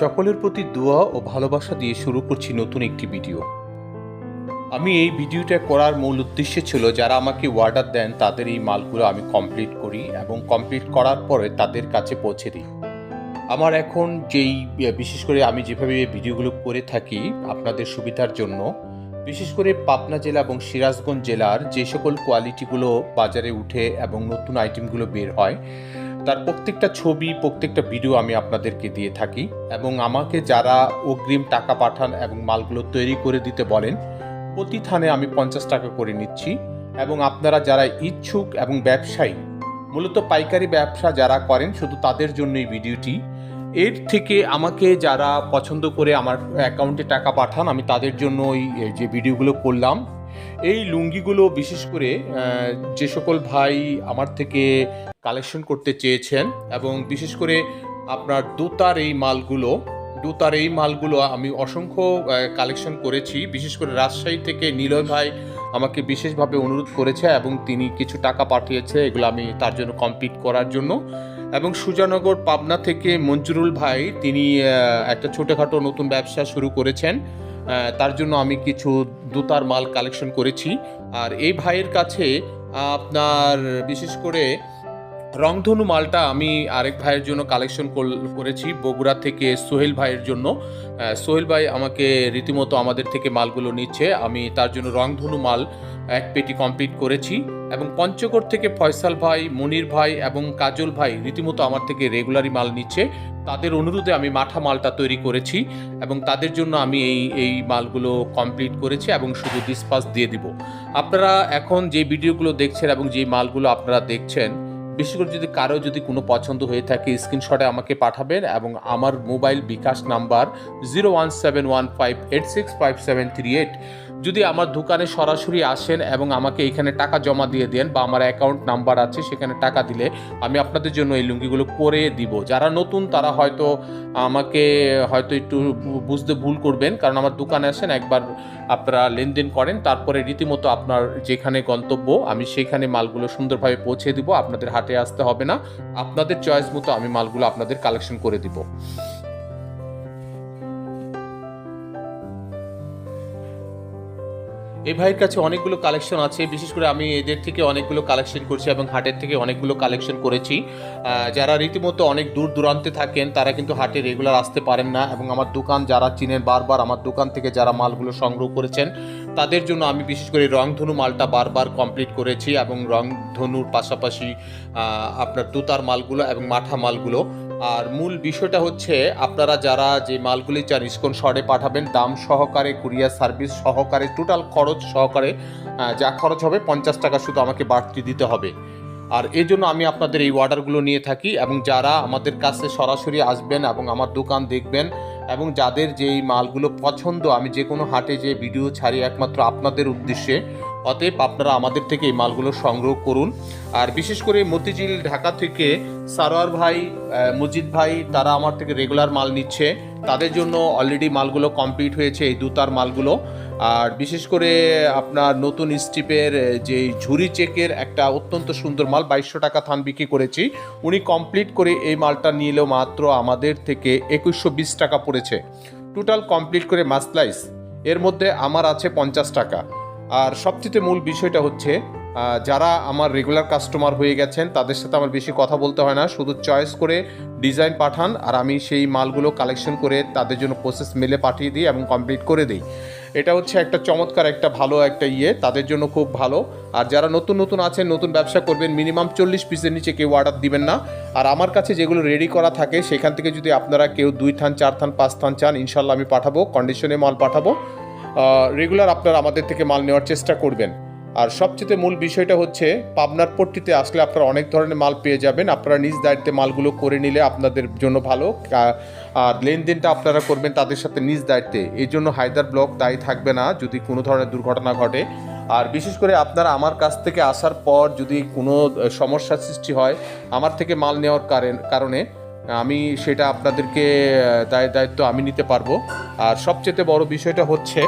সকলের প্রতি দোয়া ও ভালোবাসা দিয়ে শুরু করছি নতুন একটি ভিডিও। আমি এই ভিডিওটা করার মূল উদ্দেশ্য ছিল যারা আমাকে অর্ডার দেন, তাদের এই মালগুলো আমি কমপ্লিট করি এবং কমপ্লিট করার পরে তাদের কাছে পৌঁছে দিই। আমার এখন যেই বিশেষ করে আমি যেভাবে এই ভিডিওগুলো করে থাকি আপনাদের সুবিধার জন্য, বিশেষ করে পাবনা জেলা এবং সিরাজগঞ্জ জেলার যে সকল কোয়ালিটিগুলো বাজারে উঠে এবং নতুন আইটেমগুলো বের হয় তার প্রত্যেকটা ছবি, প্রত্যেকটা ভিডিও আমি আপনাদেরকে দিয়ে থাকি এবং আমাকে যারা অগ্রিম টাকা পাঠান এবং মালগুলো তৈরি করে দিতে বলেন, প্রতি থানে আমি পঞ্চাশ টাকা করে নিচ্ছি এবং আপনারা যারা ইচ্ছুক এবং ব্যবসায়ী, মূলত পাইকারি ব্যবসা যারা করেন, শুধু তাদের জন্য এই ভিডিওটি। এর থেকে আমাকে যারা পছন্দ করে আমার অ্যাকাউন্টে টাকা পাঠান, আমি তাদের জন্য ওই যে ভিডিওগুলো করলাম। এই লুঙ্গিগুলো বিশেষ করে যে সকল ভাই আমার থেকে কালেকশন করতে চেয়েছেন এবং বিশেষ করে আপনার দুতার এই মালগুলো, দুতার এই মালগুলো আমি অসংখ্য কালেকশন করেছি। বিশেষ করে রাজশাহী থেকে নিলয় ভাই আমাকে বিশেষভাবে অনুরোধ করেছে এবং তিনি কিছু টাকা পাঠিয়েছে, এগুলো আমি তার জন্য কমপ্লিট করার জন্য। এবং সুজানগর, পাবনা থেকে মঞ্জুরুল ভাই, তিনি একটা ছোটোখাটো নতুন ব্যবসা শুরু করেছেন। তার জন্য আমি কিছু দুতার মাল কালেকশন করেছি। আর এই ভাইয়ের কাছে আপনার, বিশেষ করে রংধনু মালটা আমি আরেক ভাইয়ের জন্য কালেকশন করেছি, বগুড়া থেকে সোহেল ভাইয়ের জন্য। সোহেল ভাই আমাকে রীতিমতো আমাদের থেকে মালগুলো নিচ্ছে। আমি তার জন্য রংধনু মাল এক পেটি কমপ্লিট করেছি এবং পঞ্চগড় থেকে ফয়সাল ভাই, মনির ভাই এবং কাজল ভাই রীতিমতো আমার থেকে রেগুলারই মাল নিচ্ছে। তাদের অনুরোধে আমি মাঠা মালটা তৈরি করেছি এবং তাদের জন্য আমি এই এই মালগুলো কমপ্লিট করেছি এবং শুধু ডিসপাস দিয়ে দিব। আপনারা এখন যে ভিডিওগুলো দেখছেন এবং যে মালগুলো আপনারা দেখছেন বিশেষ করে যদি কারও যদি কোনো পছন্দ হয়ে থাকে স্ক্রিনশটে আমাকে পাঠাবেন এবং আমার mobile bKash number zero one seven one five eight six five seven three eight যদি আমার দোকানে সরাসরি আসেন এবং আমাকে এখানে টাকা জমা দিয়ে দেন বা আমার অ্যাকাউন্ট নাম্বার আছে, সেখানে টাকা দিলে আমি আপনাদের জন্য এই লুঙ্গিগুলো করে দিব। যারা নতুন, তারা হয়তো আমাকে হয়তো একটু বুঝতে ভুল করবেন, কারণ আমার দোকানে আসেন, একবার আপনারা লেনদেন করেন, তারপরে রীতিমতো আপনার যেখানে গন্তব্য, আমি সেখানে মালগুলো সুন্দরভাবে পৌঁছে দিব, আপনাদের হাটে আসতে হবে না। আপনাদের চয়েস মতো আমি মালগুলো আপনাদের কালেকশন করে দিব। এই ভাইয়ের কাছে অনেকগুলো কালেকশন আছে, বিশেষ করে আমি এদের থেকে অনেকগুলো কালেকশন করছি এবং হাটের থেকে অনেকগুলো কালেকশন করেছি। যারা রীতিমতো অনেক দূর দূরান্তে থাকেন, তারা কিন্তু হাটে রেগুলার আসতে পারেন না এবং আমার দোকান যারা চিনেন বারবার, আমার দোকান থেকে যারা মালগুলো সংগ্রহ করেছেন, তাদের জন্য আমি বিশেষ করে রংধনু মালটা বারবার কমপ্লিট করেছি এবং রংধনুর পাশাপাশি আপনার তুতার মালগুলো এবং মাঠা মালগুলো আর মূল বিষয়টা হচ্ছে আপনারা যারা যে মালগুলি চান ইস্কন শর্টে পাঠাবেন, দাম সহকারে, কুরিয়ার সার্ভিস সহকারে টোটাল খরচ সহকারে যা খরচ হবে পঞ্চাশ টাকা শুধু আমাকে বাড়তি দিতে হবে। আর এই জন্য আমি আপনাদের এই অর্ডারগুলো নিয়ে থাকি এবং যারা আমাদের কাছে সরাসরি আসবেন এবং আমার দোকান দেখবেন এবং যাদের যেই মালগুলো পছন্দ, আমি যে কোনো হাটে যে ভিডিও ছাড়ি একমাত্র আপনাদের উদ্দেশ্যে অতএব আপনারা আমাদের থেকে এই মালগুলো সংগ্রহ করুন। আর বিশেষ করে মতিঝিল, ঢাকা থেকে সারোয়ার ভাই মজিদ ভাই, তারা আমার থেকে রেগুলার মাল নিচ্ছে। তাদের জন্য অলরেডি মালগুলো কমপ্লিট হয়েছে, এই দুতার মালগুলো। আর বিশেষ করে আপনার নতুন স্টিপের যে ঝুরি চেকের একটা অত্যন্ত সুন্দর মাল, বাইশশো টাকা থান বিক্রি করেছি। উনি কমপ্লিট করে এই মালটা নিলেও মাত্র আমাদের থেকে একুশশো বিশ টাকা পড়েছে। টোটাল কমপ্লিট করে মাসলাইস। এর মধ্যে আমার আছে পঞ্চাশ টাকা। আর সবচেয়ে মূল বিষয়টা হচ্ছে যারা আমার রেগুলার কাস্টমার হয়ে গেছেন, তাদের সাথে আমার বেশি কথা বলতে হয় না। শুধু চয়েস করে ডিজাইন পাঠান, আর আমি সেই মালগুলো কালেকশন করে তাদের জন্য প্রসেস মেলে পাঠিয়ে দিই এবং কমপ্লিট করে দিই। এটা হচ্ছে একটা চমৎকার, একটা ভালো একটা ইয়ে তাদের জন্য খুব ভালো। আর যারা নতুন নতুন আছেন, নতুন ব্যবসা করবেন মিনিমাম চল্লিশ পিসের নিচে কেউ অর্ডার দিবেন না। আর আমার কাছে যেগুলো রেডি করা থাকে, সেখান থেকে যদি আপনারা কেউ দুই থান, চার থান, পাঁচ থান চান ইনশাল্লাহ আমি পাঠাবো কন্ডিশনে মাল পাঠাবো। রেগুলার আপনারা আমাদের থেকে মাল নেওয়ার চেষ্টা করবেন। আর সবচেয়ে মূল বিষয়টা হচ্ছে, পাবনার পট্টিতে আসলে আপনারা অনেক ধরনের মাল পেয়ে যাবেন। আপনারা নিজ দায়িত্বে মালগুলো করে নিলে আপনাদের জন্য ভালো। আর লেনদেনটা আপনারা করবেন তাদের সাথে নিজ দায়িত্বে। এই জন্য হায়দার ব্লক দায়ী থাকবে না যদি কোনো ধরনের দুর্ঘটনা ঘটে। আর বিশেষ করে আপনারা আমার কাছ থেকে আসার পর যদি কোনো সমস্যার সৃষ্টি হয়, আমার থেকে মাল নেওয়ার কারণে আমি সেটা আপনাদেরকে দায়, দায়িত্ব আমি নিতে পারব। আর সবচেয়ে বড় বিষয়টা হচ্ছে,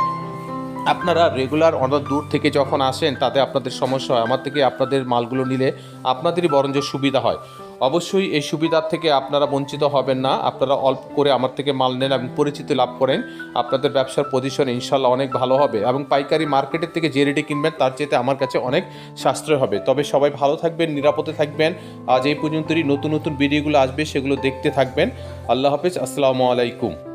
আপনারা রেগুলার অনেক দূর থেকে যখন আসেন, তাতে আপনাদের সমস্যা হয়। আমার থেকে আপনাদের মালগুলো নিলে আপনাদেরই বরঞ্জের সুবিধা হয়। অবশ্যই এই সুবিধার থেকে আপনারা বঞ্চিত হবেন না। আপনারা অল্প করে আমার থেকে মাল নেন এবং পরিচিতি লাভ করেন। আপনাদের ব্যবসার পজিশন ইনশাল্লাহ অনেক ভালো হবে এবং পাইকারি মার্কেটের থেকে যে রেটে কিনবেন, তার চেয়ে আমার কাছে অনেক সাশ্রয় হবে। তবে সবাই ভালো থাকবেন, নিরাপদে থাকবেন। আজ এই পর্যন্তই। নতুন নতুন ভিডিওগুলো আসবে, সেগুলো দেখতে থাকবেন। আল্লাহ হাফিজ। আসসালামু আলাইকুম।